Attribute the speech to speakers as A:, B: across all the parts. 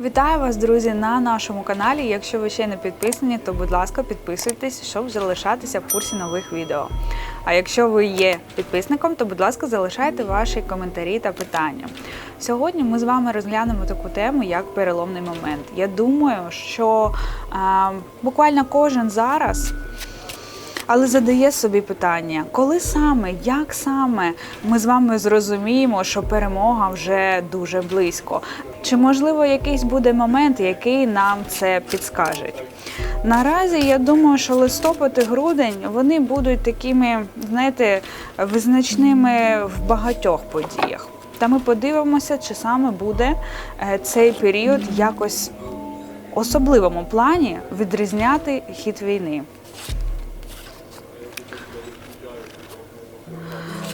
A: Вітаю вас, друзі, на нашому каналі. Якщо ви ще не підписані, то будь ласка, підписуйтесь, щоб залишатися в курсі нових відео. А якщо ви є підписником, то будь ласка, залишайте ваші коментарі та питання. Сьогодні ми з вами розглянемо таку тему, як переломний момент. Я думаю, що е, буквально кожен зараз але задає собі питання, коли саме, як саме ми з вами зрозуміємо, що перемога вже дуже близько? Чи можливо якийсь буде момент, який нам це підскаже? Наразі я думаю, що листопад і грудень вони будуть такими, знаєте, визначними в багатьох подіях. Та ми подивимося, чи саме буде е, цей період якось особливому плані відрізняти хід війни.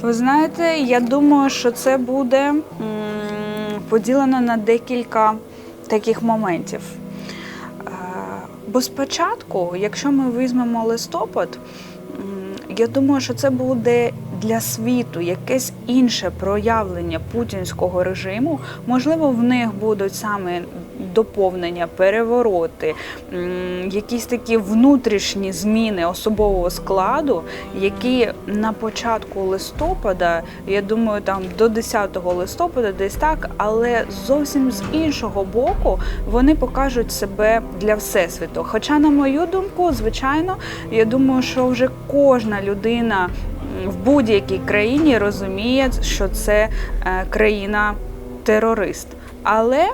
A: Ви знаєте, я думаю, що це буде поділено на декілька таких моментів. Е, Бо спочатку, якщо ми візьмемо листопад, я думаю, що це буде для світу якесь інше проявлення путінського режиму. Можливо, в них будуть саме доповнення, перевороти, якісь такі внутрішні зміни особового складу, які на початку листопада, я думаю, там до 10 листопада, десь так, але зовсім з іншого боку вони покажуть себе для всесвіту. Хоча, на мою думку, звичайно, я думаю, що вже кожна людина в будь-якій країні розуміє, що це е, країна терорист. Але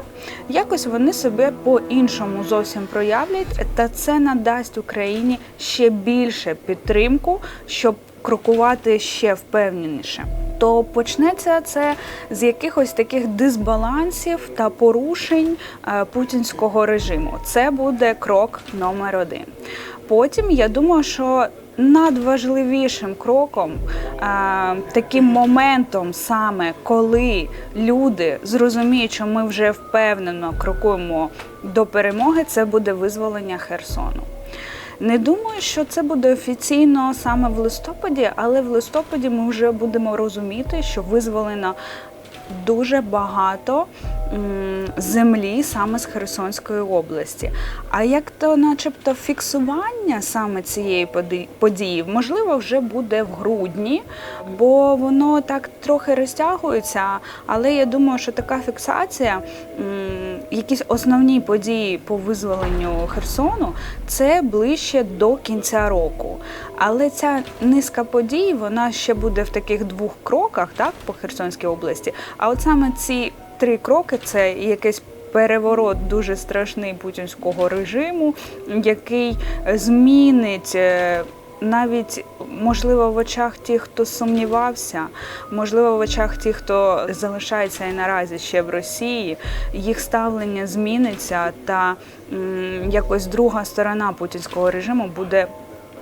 A: якось вони себе по-іншому зовсім проявлять, та це надасть Україні ще більше підтримку, щоб крокувати ще впевненіше. То почнеться це з якихось таких дисбалансів та порушень е, путінського режиму. Це буде крок номер один. Потім я думаю, що надважливішим кроком, е, таким моментом, саме коли люди зрозуміють, що ми вже впевнено крокуємо до перемоги, це буде визволення Херсону. Не думаю, що це буде офіційно саме в листопаді, але в листопаді ми вже будемо розуміти, що визволено дуже багато землі саме з Херсонської області. А як то, начебто, фіксування саме цієї події, можливо, вже буде в грудні, бо воно так трохи розтягується. Але я думаю, що така фіксація, якісь основні події по визволенню Херсону, це ближче до кінця року. Але ця низка подій, вона ще буде в таких двох кроках, так, по Херсонській області. А от саме ці три кроки це якийсь переворот дуже страшний путінського режиму, який змінить. Навіть можливо в очах тих, хто сумнівався, можливо, в очах тих, хто залишається і наразі ще в Росії, їх ставлення зміниться, та якось друга сторона путінського режиму буде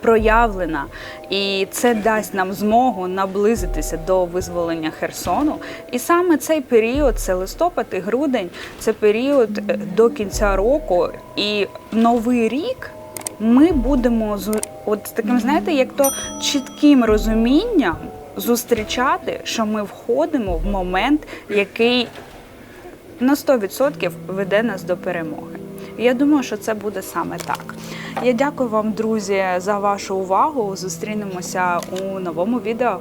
A: проявлена, і це дасть нам змогу наблизитися до визволення Херсону. І саме цей період, це листопад і грудень, це період е, до кінця року, і новий рік ми будемо з от таким, знаєте, як то чітким розумінням зустрічати, що ми входимо в момент, який на 100% веде нас до перемоги. Я думаю, що це буде саме так. Я дякую вам, друзі, за вашу увагу. Зустрінемося у новому відео.